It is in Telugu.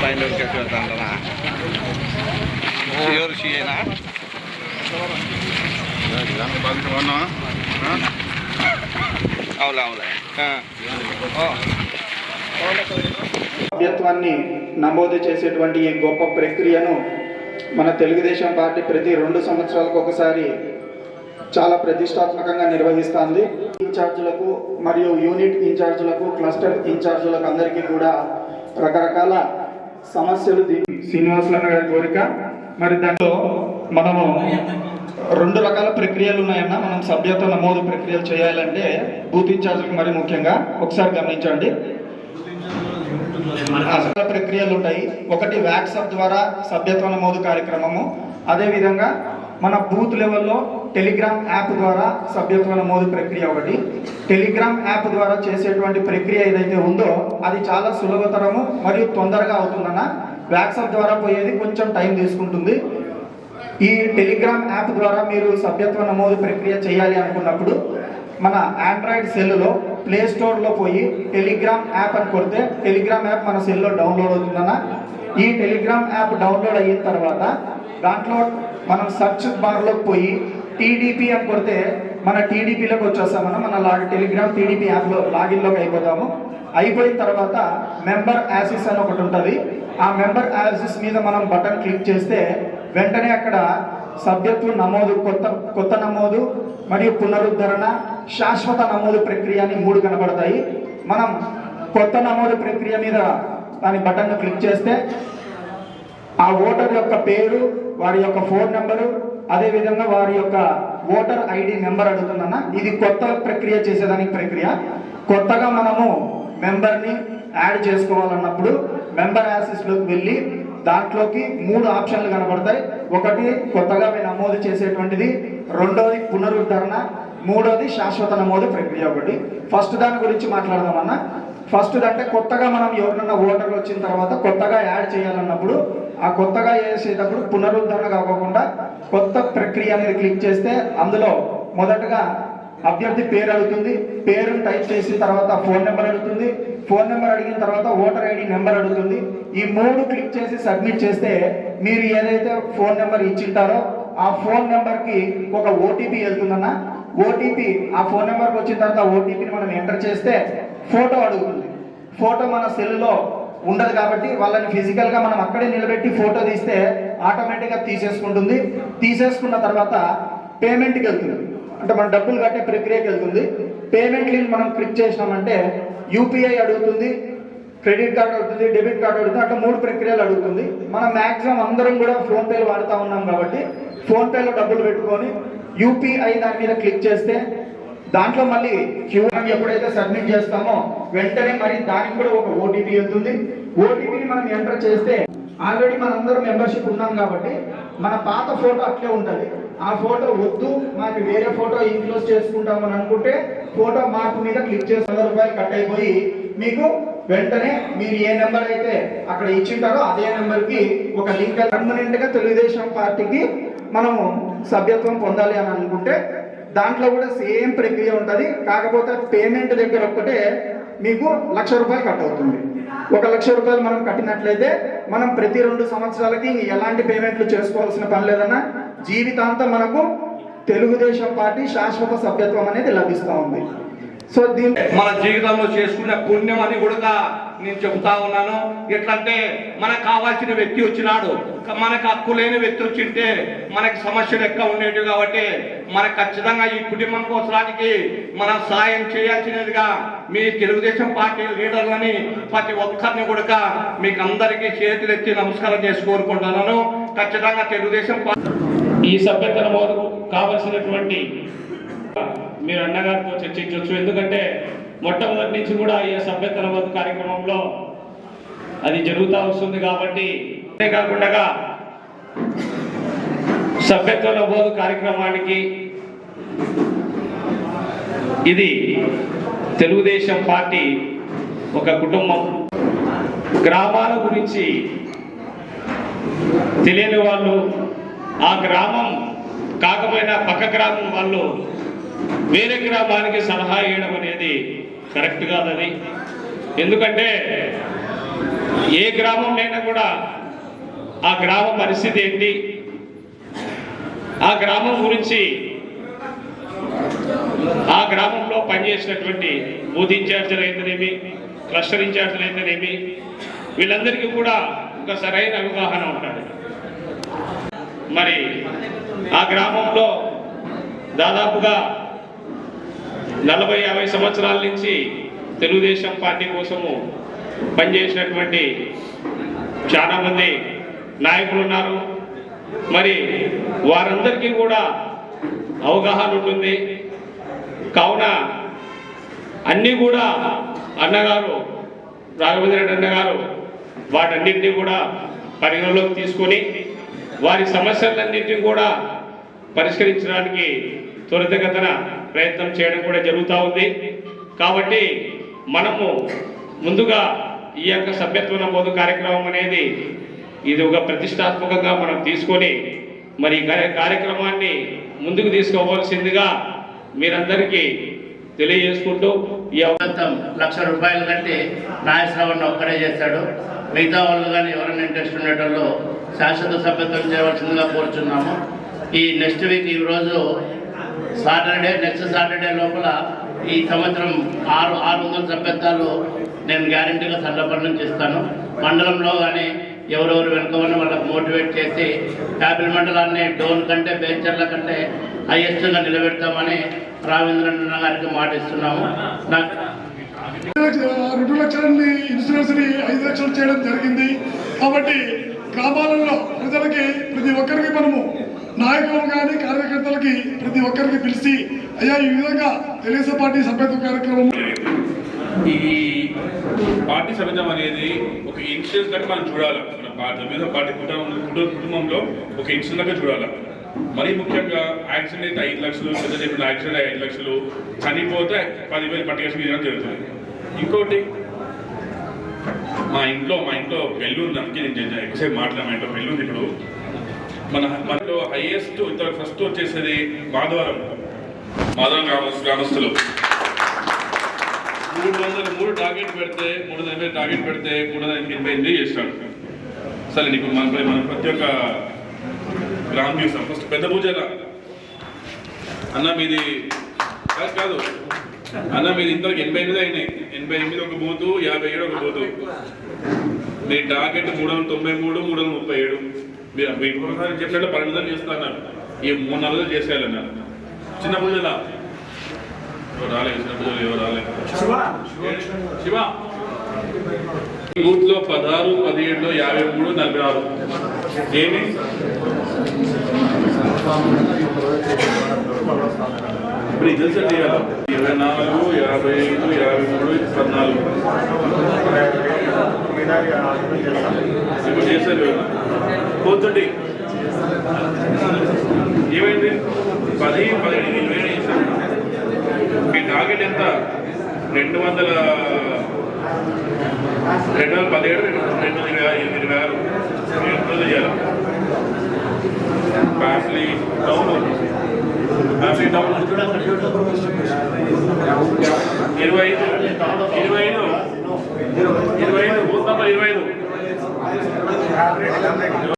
పైన షియేనా అవులే అవులే సభ్యత్వాన్ని నమోదు చేసేటువంటి ఈ గొప్ప ప్రక్రియను మన తెలుగుదేశం పార్టీ ప్రతి రెండు సంవత్సరాలకు ఒకసారి చాలా ప్రతిష్టాత్మకంగా నిర్వహిస్తుంది. ఇన్ఛార్జీలకు మరియు యూనిట్ ఇన్ఛార్జీలకు క్లస్టర్ ఇన్ఛార్జీలకు అందరికీ కూడా రకరకాల సమస్యలు శ్రీనివాసుల గారి కోరిక. మరి దాంట్లో మనము రెండు రకాల ప్రక్రియలు ఉన్నాయన్న మనం సభ్యత్వ నమోదు ప్రక్రియలు చేయాలంటే బూత్ ఇన్ఛార్జీలకు మరి ముఖ్యంగా ఒకసారి గమనించండి. అసలు ప్రక్రియలు ఉంటాయి. ఒకటి వాట్సాప్ ద్వారా సభ్యత్వ నమోదు కార్యక్రమము అదేవిధంగా మన బూత్ లెవెల్లో టెలిగ్రామ్ యాప్ ద్వారా సభ్యత్వ నమోదు ప్రక్రియ ఒకటి. టెలిగ్రామ్ యాప్ ద్వారా చేసేటువంటి ప్రక్రియ ఏదైతే ఉందో అది చాలా సులభతరము మరియు తొందరగా అవుతుందన్న వాట్సాప్ ద్వారా పోయేది కొంచెం టైం తీసుకుంటుంది. ఈ టెలిగ్రామ్ యాప్ ద్వారా మీరు సభ్యత్వ నమోదు ప్రక్రియ చేయాలి అనుకున్నప్పుడు మన ఆండ్రాయిడ్ సెల్లో ప్లే స్టోర్లో పోయి టెలిగ్రామ్ యాప్ అని కొడితే టెలిగ్రామ్ యాప్ మన సెల్లో డౌన్లోడ్ అవుతుందన్న? ఈ టెలిగ్రామ్ యాప్ డౌన్లోడ్ అయిన తర్వాత దాంట్లో మనం సర్చ్ బార్లోకి పోయి టీడీపీ అని కొడితే మన టీడీపీలోకి వచ్చేస్తామన్న మన లాగ్ టెలిగ్రామ్ టీడీపీ యాప్లో లాగిన్లోకి అయిపోతాము. అయిపోయిన తర్వాత మెంబర్ యాసిస్ అని ఒకటి ఉంటుంది. ఆ మెంబర్ యాసిస్ మీద మనం బటన్ క్లిక్ చేస్తే వెంటనే అక్కడ సభ్యత్వ నమోదు కొత్త కొత్త నమోదు మరియు పునరుద్ధరణ శాశ్వత నమోదు ప్రక్రియ అని మూడు కనబడతాయి. మనం కొత్త నమోదు ప్రక్రియ మీద దాని బటన్ను క్లిక్ చేస్తే ఆ ఓటర్ యొక్క పేరు వారి యొక్క ఫోన్ నెంబరు అదేవిధంగా వారి యొక్క ఓటర్ ఐడి నెంబర్ అడుగుతుందన్న. ఇది కొత్త ప్రక్రియ చేసేదానికి ప్రక్రియ. కొత్తగా మనము మెంబర్ని యాడ్ చేసుకోవాలన్నప్పుడు మెంబర్ యాసిస్లోకి వెళ్ళి దాంట్లోకి మూడు ఆప్షన్లు కనబడతాయి. ఒకటి కొత్తగా మేము నమోదు చేసేటువంటిది రెండోది పునరుద్ధరణ మూడోది శాశ్వత నమోదు ప్రక్రియ ఒకటి. ఫస్ట్ దాని గురించి మాట్లాడదామన్నా. ఫస్ట్ అంటే కొత్తగా మనం ఎవరినన్నా ఓటర్లు వచ్చిన తర్వాత కొత్తగా యాడ్ చేయాలన్నప్పుడు ఆ కొత్తగా చేసేటప్పుడు పునరుద్ధరణ కాకుండా కొత్త ప్రక్రియ అనేది క్లిక్ చేస్తే అందులో మొదటగా అభ్యర్థి పేరు అడుగుతుంది. పేరును టైప్ చేసిన తర్వాత ఫోన్ నెంబర్ అడుగుతుంది. ఫోన్ నెంబర్ అడిగిన తర్వాత ఓటర్ ఐడి నెంబర్ అడుగుతుంది. ఈ మూడు క్లిక్ చేసి సబ్మిట్ చేస్తే మీరు ఏదైతే ఫోన్ నెంబర్ ఇచ్చింటారో ఆ ఫోన్ నెంబర్కి ఒక ఓటీపీ వెళ్తుందన్న. ఓటీపీ ఆ ఫోన్ నెంబర్కి వచ్చిన తర్వాత ఓటీపీని మనం ఎంటర్ చేస్తే ఫోటో అడుగుతుంది. ఫోటో మన సెల్లో ఉండదు కాబట్టి వాళ్ళని ఫిజికల్గా మనం అక్కడే నిలబెట్టి ఫోటో తీస్తే ఆటోమేటిక్గా తీసేసుకుంటుంది. తీసేసుకున్న తర్వాత పేమెంట్కి వెళ్తుంది. అంటే మన డబ్బులు కట్టే ప్రక్రియకి వెళ్తుంది. పేమెంట్ లింక్ మనం క్లిక్ చేసినామంటే యూపీఐ అడుగుతుంది క్రెడిట్ కార్డ్ అడుగుతుంది డెబిట్ కార్డ్ అడుగుతుంది అట్లా మూడు ప్రక్రియలు అడుగుతుంది. మనం మ్యాక్సిమం అందరం కూడా ఫోన్పేలు వాడుతూ ఉన్నాం కాబట్టి ఫోన్పేలో డబ్బులు పెట్టుకొని యూపీఐ దాని మీద క్లిక్ చేస్తే దాంట్లో మళ్ళీ క్యూఆర్ ఎప్పుడైతే సబ్మిట్ చేస్తామో వెంటనే మరి దానికి కూడా ఒక ఓటీపీ వెళ్తుంది. ఓటీపీని మనం ఎంటర్ చేస్తే ఆల్రెడీ మనందరం మెంబర్షిప్ ఉన్నాం కాబట్టి మన పాత ఫోటో అట్లే ఉంటుంది. ఆ ఫోటో వద్దు మాకు వేరే ఫోటో ఇన్క్లోజ్ చేసుకుంటామని అనుకుంటే ఫోటో మార్పు మీద క్లిక్ చేసి వంద రూపాయలు కట్ అయిపోయి మీకు వెంటనే మీరు ఏ నెంబర్ అయితే అక్కడ ఇచ్చింటారో అదే నెంబర్కి ఒక లింక్ పర్మనెంట్గా తెలుగుదేశం పార్టీకి మనం సభ్యత్వం పొందాలి అని అనుకుంటే దాంట్లో కూడా సేమ్ ప్రక్రియ ఉంటుంది. కాకపోతే పేమెంట్ దగ్గర ఒక్కటే మీకు లక్ష రూపాయలు కట్ అవుతుంది. ఒక లక్ష రూపాయలు మనం కట్టినట్లయితే మనం ప్రతి రెండు సంవత్సరాలకి ఎలాంటి పేమెంట్లు చేసుకోవాల్సిన పని లేదన్నా జీవితాంతం మనకు తెలుగుదేశం పార్టీ శాశ్వత సభ్యత్వం అనేది లభిస్తూ ఉంది. సో దీని మన జీవితంలో చేసుకునే పుణ్యం అని కూడా నేను చెబుతా ఉన్నాను. ఎట్లంటే మనకు కావాల్సిన వ్యక్తి వచ్చినాడు. మనకు హక్కు లేని వ్యక్తి వచ్చింటే మనకి సమస్యలు ఎక్కువ ఉండేవి కాబట్టి మనకు ఖచ్చితంగా ఈ కుటుంబం కోసడానికి మనం సాయం చేయాల్సినదిగా మీ తెలుగుదేశం పార్టీ లీడర్లని ప్రతి ఒక్కరిని కూడా మీకు అందరికీ చేతులు ఎత్తి నమస్కారం చేసి కోరుకుంటున్నాను. ఖచ్చితంగా తెలుగుదేశం పార్టీ ఈ సభ్యత వరకు కావలసినటువంటి మీరు అన్నగారితో చర్చించవచ్చు. ఎందుకంటే మొట్టమొదటి నుంచి కూడా ఈ సభ్యత నమోదు కార్యక్రమంలో అది జరుగుతూ వస్తుంది కాబట్టి అంతేకాకుండా సభ్యత్వ నమోదు కార్యక్రమానికి ఇది తెలుగుదేశం పార్టీ ఒక కుటుంబం. గ్రామాల గురించి తెలియని వాళ్ళు ఆ గ్రామం కాకపోయినా పక్క గ్రామం వాళ్ళు వేరే గ్రామానికి సలహా ఇవ్వడం అనేది కరెక్ట్ కాదని. అది ఎందుకంటే ఏ గ్రామంలో కూడా ఆ గ్రామ పరిస్థితి ఏంటి? ఆ గ్రామం గురించి ఆ గ్రామంలో పనిచేసినటువంటి బూత్ ఇన్ఛార్జీలు అయితేనేమి క్లస్టర్ ఇన్ఛార్జీలు అయితేనేమి వీళ్ళందరికీ కూడా ఒక సరైన అవగాహన ఉంటుంది మరి ఆ గ్రామంలో దాదాపుగా నలభై యాభై సంవత్సరాల నుంచి తెలుగుదేశం పార్టీ కోసము పనిచేసినటువంటి చాలామంది నాయకులు ఉన్నారు. మరి వారందరికీ కూడా అవగాహన ఉంటుంది. కావున అన్నీ కూడా అన్నగారు రాఘవేంద్ర రెడ్డి అన్నగారు వాటన్నింటినీ కూడా పరిగణలోకి తీసుకొని వారి సమస్యలన్నింటినీ కూడా పరిష్కరించడానికి త్వరితగతన ప్రయత్నం చేయడం కూడా జరుగుతూ ఉంది. కాబట్టి మనము ముందుగా ఈ యొక్క సభ్యత్వ నమోదు కార్యక్రమం అనేది ఇది ఒక ప్రతిష్టాత్మకంగా మనం తీసుకొని మరి కార్యక్రమాన్ని ముందుకు తీసుకోవాల్సిందిగా మీరందరికీ తెలియజేసుకుంటూ ఈ అవకాశం లక్ష రూపాయలు కట్టి నాగేశ్వరరావు ఒక్కడే చేస్తాడు. మిగతా వాళ్ళు కానీ ఎవరైనా ఇంట్రెస్ట్ ఉండేటోళ్ళు శాశ్వత సభ్యత్వం చేయవలసిందిగా కోరుచున్నాము. ఈ నెక్స్ట్ వీక్ ఈ రోజు సాటర్డే నెక్స్ట్ సాటర్డే లోపల ఈ సంవత్సరం ఆరు ఆరు వందల సభ్యత్వాలు నేను గ్యారంటీగా సందర్భం చేస్తాను. మండలంలో కానీ ఎవరెవరు వెనుక ఉన్న వాళ్ళకి మోటివేట్ చేసి యాపిల్ మండలాన్ని డోన్ కంటే బేంచర్ల కంటే హైయెస్ట్గా నిలబెడతామని రావేంద్రన్న గారికి మాట ఇస్తున్నాము నాకు రెండు లక్షలని ఇన్సూరెన్స్ని ఐదు లక్షలు చేయడం జరిగింది. కాబట్టి గ్రామాలలో ప్రజలకి ప్రతి ఒక్కరికి మనము నాయకులు కానీ కార్యకర్తలకి ప్రతి ఒక్కరికి పిలిచి అయ్యా ఈ విధంగా తెలుగుదేశం పార్టీ సభ్యత్వ కార్యక్రమం ఈ పార్టీ సభ్యత్వం అనేది ఒక ఇన్సూరెన్స్ లాగా మనం చూడాలి. మన పార్టీ పార్టీ కుటుంబం కుటుంబంలో ఒక ఇన్సూరెన్స్ లాగా చూడాలి. మరీ ముఖ్యంగా యాక్సిడెంట్ అయితే ఐదు లక్షలు పెద్ద చెప్పిన యాక్సిడెంట్ ఐదు లక్షలు చనిపోతే పదివేలు పట్టుకేసి జరుగుతుంది. ఇంకోటి మా ఇంట్లో మా ఇంట్లో బెల్లూరు ఉంది అందుకే నేను ఎక్కువసేపు మాట్లాడాను మా ఇంట్లో పెళ్ళి ఇప్పుడు. మన మనలో హైయెస్ట్ ఇంతవరకు ఫస్ట్ వచ్చేసేది మాధవరం మాధవరం గ్రామ గ్రామస్తులు. మూడు వందల మూడు టార్గెట్ పెడితే మూడు వందల ఎనభై టార్గెట్ పెడితే మూడు వందల ఎనభై ఎనిమిది చేస్తాడు. సరే నీకు మన మన ప్రతి ఒక్క గ్రామం చూస్తాం. ఫస్ట్ పెద్ద పూజల అన్న మీది కాదు కాదు. అన్న మీది ఇంతవరకు ఎనభై ఎనిమిది అయినాయి. ఎనభై ఎనిమిది ఒక బూతు యాభై ఏడు ఒక బూతు. మీ టార్గెట్ మూడు వందల తొంభై మూడు మూడు వందల ముప్పై ఏడు. మీరు మీకు ఒకసారి చెప్పినట్టు పన్నెండు వందలు చేస్తున్నారు ఈ మూడు నాలుగు చేసేయాలన్నారు. చిన్న పూజలా? రాలేదు చిన్న పూజలు ఎవరు రాలేదు శివ? బూత్లో పదహారు పదిహేడులో యాభై మూడు నలభై ఆరు. ఏమి? ఇప్పుడు తెలిసి చేయాలి ఇరవై నాలుగు యాభై ఐదు యాభై మూడు పద్నాలుగు. ఇప్పుడు చేశారు పోతుండి ఏమైంది? పది పదిహేను ఇరవై చేశారు. మీ టార్గెట్ ఎంత? రెండు వందల రెండు వందల పదిహేడు రెండు వందల ఇరవై ఇరవై ఆరు. చేయాలి? డెబ్బై ఇరవై ఐదు ఇరవై ఐదు ఇరవై ఐదు ఇరవై ఐదు.